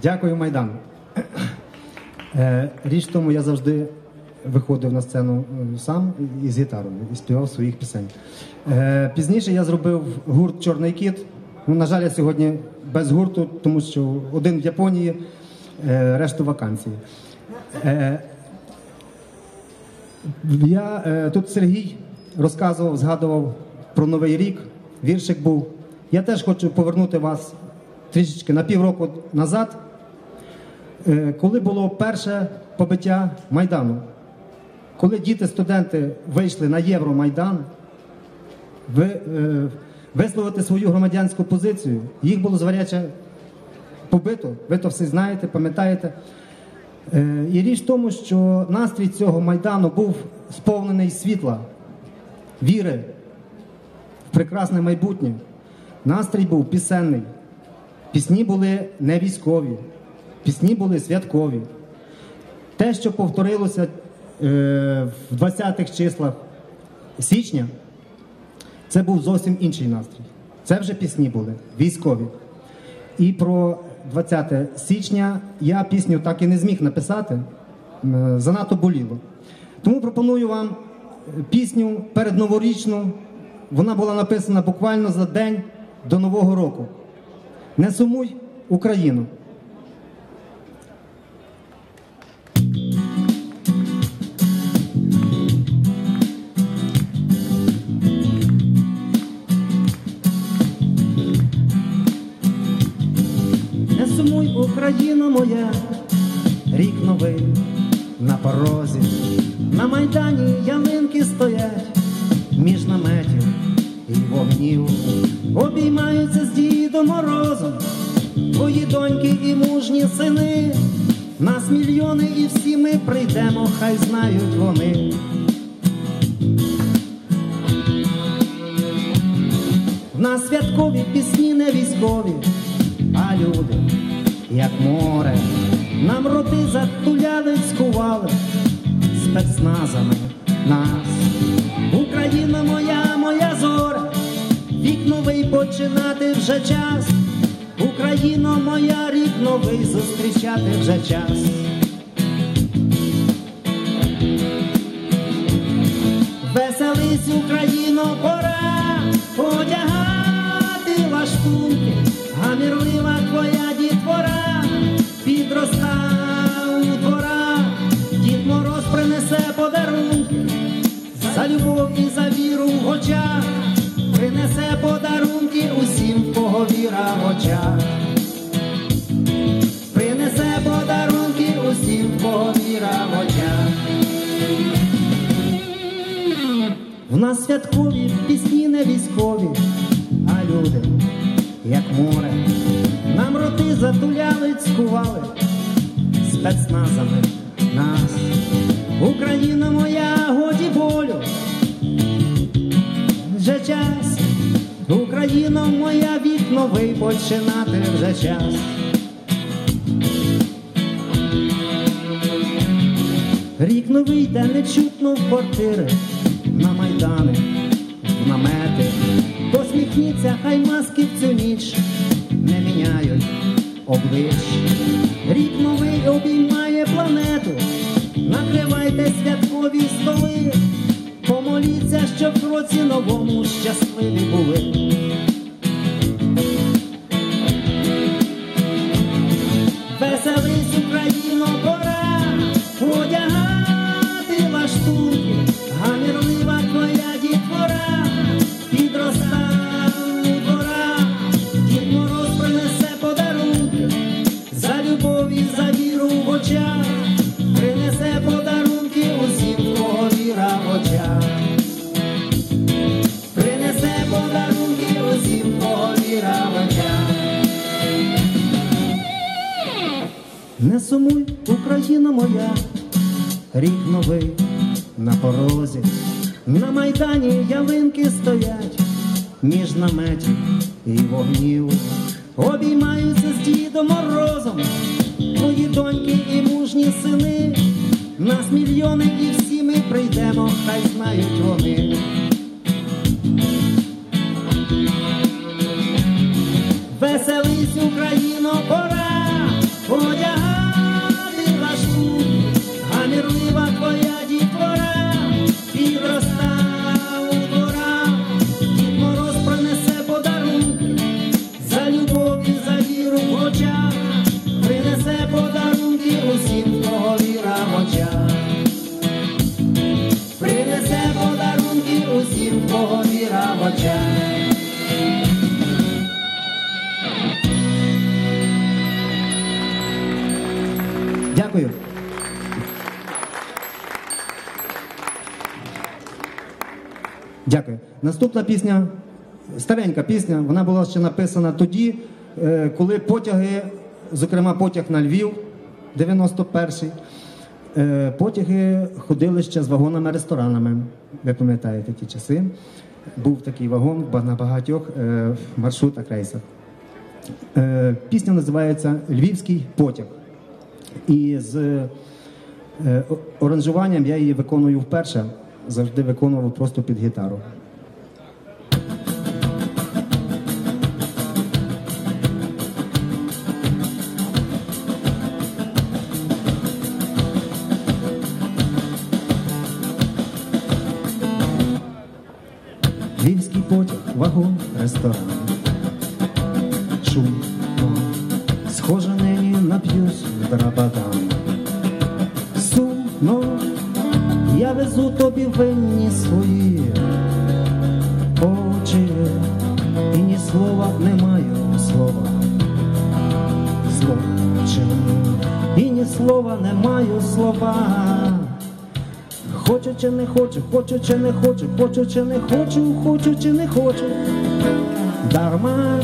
Дякую, Майдан. Е, Річ тому, я завжди виходив на сцену е, сам із гітарою і співав своїх пісень. Е, Пізніше я зробив гурт Чорний кіт. Ну, на жаль, я сьогодні без гурту, тому що один в Японії, решту вакансії. Я тут Сергій розказував, згадував про Новий рік. Віршик був. Я теж хочу повернути вас трішечки на півроку назад, е, коли було перше побиття Майдану. Коли діти-студенти вийшли на Євромайдан, е, висловити свою громадянську позицію, їх було зваряче побито. Ви то все знаєте, пам'ятаєте. Е, І річ в тому, що настрій цього майдану був сповнений світла, віри в прекрасне майбутнє. Настрій був пісенний. Пісні були не військові, пісні були святкові. Те, що повторилося е, в 20-х числах січня, це був зовсім інший настрій. Це вже пісні були військові. І про 20 січня я пісню так і не зміг написати, занадто боліло. Тому пропоную вам пісню передноворічну. Вона була написана буквально за день до Нового року. Не сумуй Україну. Не сумуй, Україна моя, рік новий на порозі, на майдані ялинки стоять, між наметів і вогнів, обіймаються з дідом морозом, твої доньки і мужні сини, нас мільйони, і всі ми прийдемо, хай знають вони. В нас святкові пісні не військові, а люди, як море, нам роти затуляли, скували спецназами нас. Починати вже час. Україно моя, рік новий зустрічати вже час. Веселись, Україно, пора В нас святкові пісні не військові, а люди, як море, нам роти затуляли, цькували спецназами нас. Україна моя, годі болю, вже час, Україна моя, вік починати вже час. Рік новий, де не чутно в квартири, на майдани, в намети. Посміхніться, хай маски в цю ніч не міняють облич. Рік новий обіймає планету, накривайте святкові столи, помоліться, щоб в році новому щасливі були. Не сумуй, Україна моя, рік новий на порозі, на майдані ялинки стоять, між наметів і вогнів, обіймаються з дідом морозом, твої доньки і мужні сини, нас мільйони, і всі ми прийдемо, хай знають вони. Наступна пісня, старенька пісня, вона була ще написана тоді, е, коли потяги, зокрема потяг на Львів, 91-й, е, потяги ходили ще з вагонами-ресторанами. Ви пам'ятаєте ті часи. Був такий вагон на багатьох е, маршрутах рейсах. Пісня називається Львівський потяг. І з оранжуванням я її виконую вперше. Завжди виконував просто під гітару. Ресторан. Шумно, схоже нині нап'юсь драбадан. Сумно, я везу тобі винні свої очі, і ні слова не маю слова. Злочин, і ні слова не маю слова. Хочу чи не хочу, хочу чи не хочу, хочу чи не хочу, хочу чи не хочу. Дарма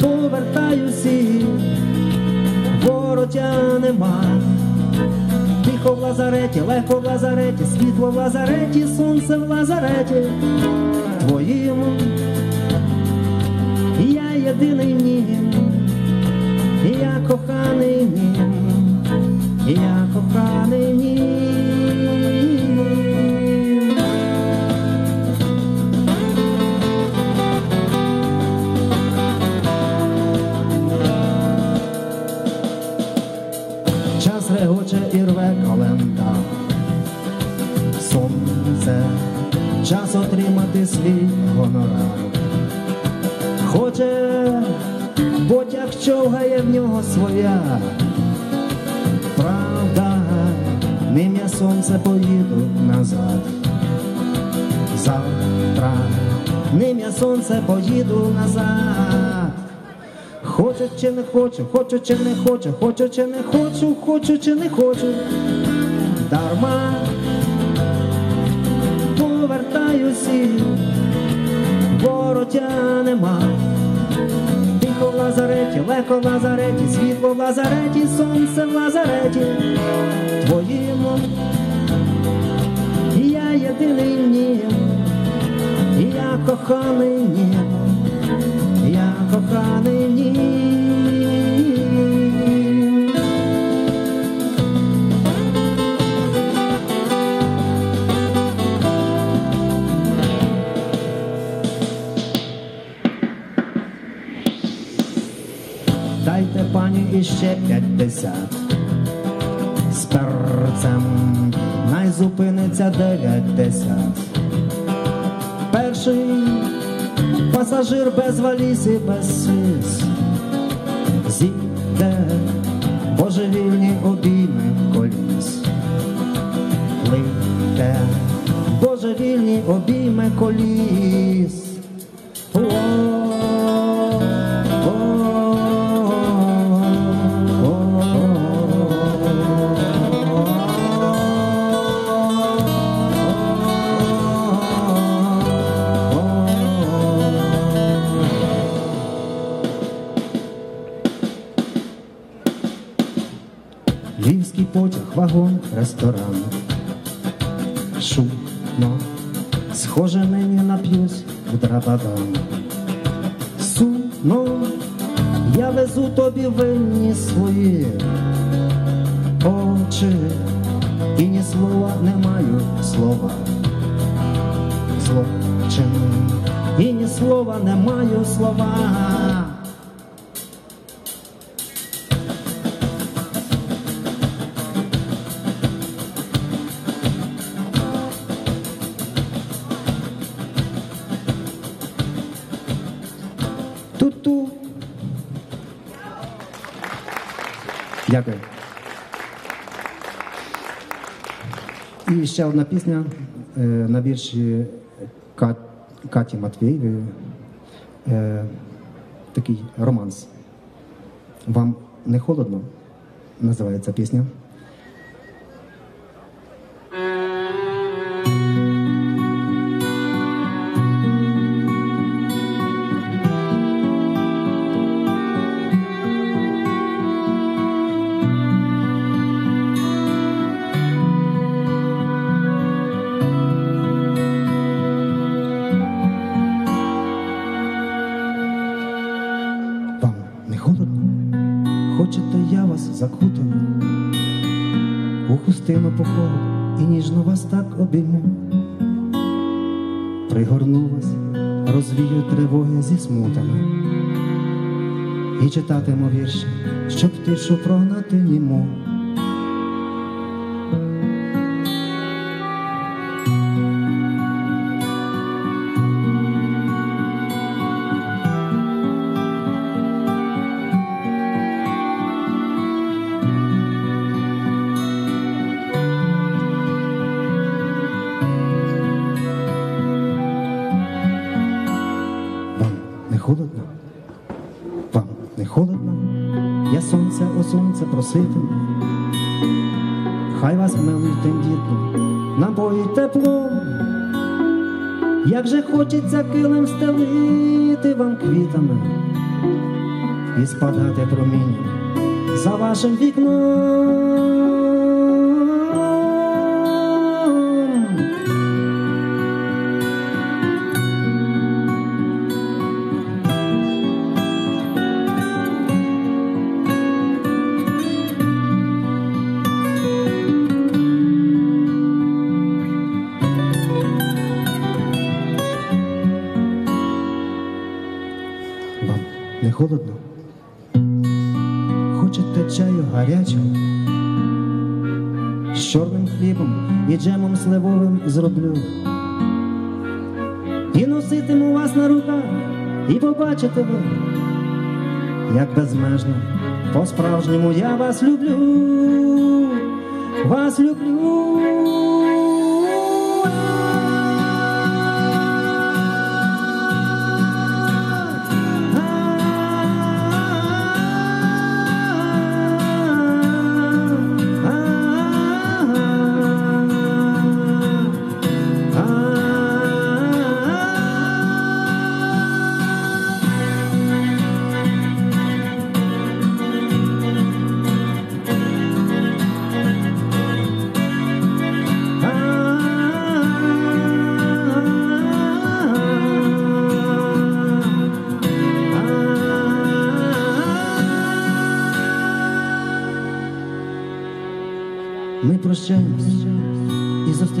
повертаюся, воротя нема. Тихо в лазареті, легко в лазареті, світло в лазареті, сонце в лазареті. Твоїм я єдиний нім, я коханий нім, я коханий нім. Календар. Сонце, час отримати свій гонорар. Хоче, потяг човгає в нього своя. Правда, ним я сонце поїду назад. Завтра ним я сонце поїду назад. Хочу чи не хочу, хочу чи не хочу, хочу чи не хочу, хочу чи не хочу. Дарма повертаюся, воротя нема. Тихо в лазареті, легко в лазареті, світло в лазареті, сонце в лазареті. Твоїм я єдиний нім, я коханий нім. П'ятдесят з перцем, най зупиниться дев'ятдесят. Перший пасажир без валіз і без сис зійде божевільні обійми коліс. Плите божевільні обійми коліс. Потяг, вагон, ресторан. Шумно, схоже нині нап'юсь в драбадан. Сумно, я везу тобі винні свої очі, і ні слова не маю слова. Злочин, і ні слова не маю слова. Дякую. І ще одна пісня е, на вірші Каті Матвєєвої. Е, такий романс. Вам не холодно? називається пісня. У хустину і ніжно вас так обійму. Пригорну вас, розвію тривоги зі смутами і читатиму вірші, щоб тишу прогнати німу. Я сонце, о сонце проситиму. Хай вас милують тендітно, напоїть теплом. Як же хочеться килим стелити вам квітами і спадати промінням за вашим вікном. Холодно? Хочете чаю гарячого? З чорним хлібом і джемом сливовим зроблю. І носитиму вас на руках, і побачите ви, як безмежно, по-справжньому я вас люблю, вас люблю.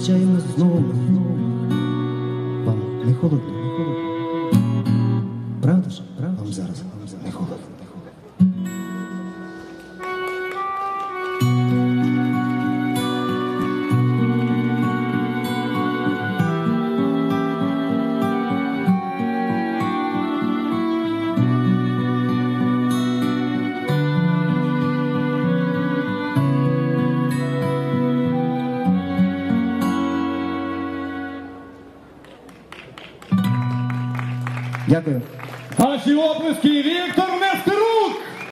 Зустрічаємось знову. Вам не холодно? Дякую. Ваші оплески, Віктор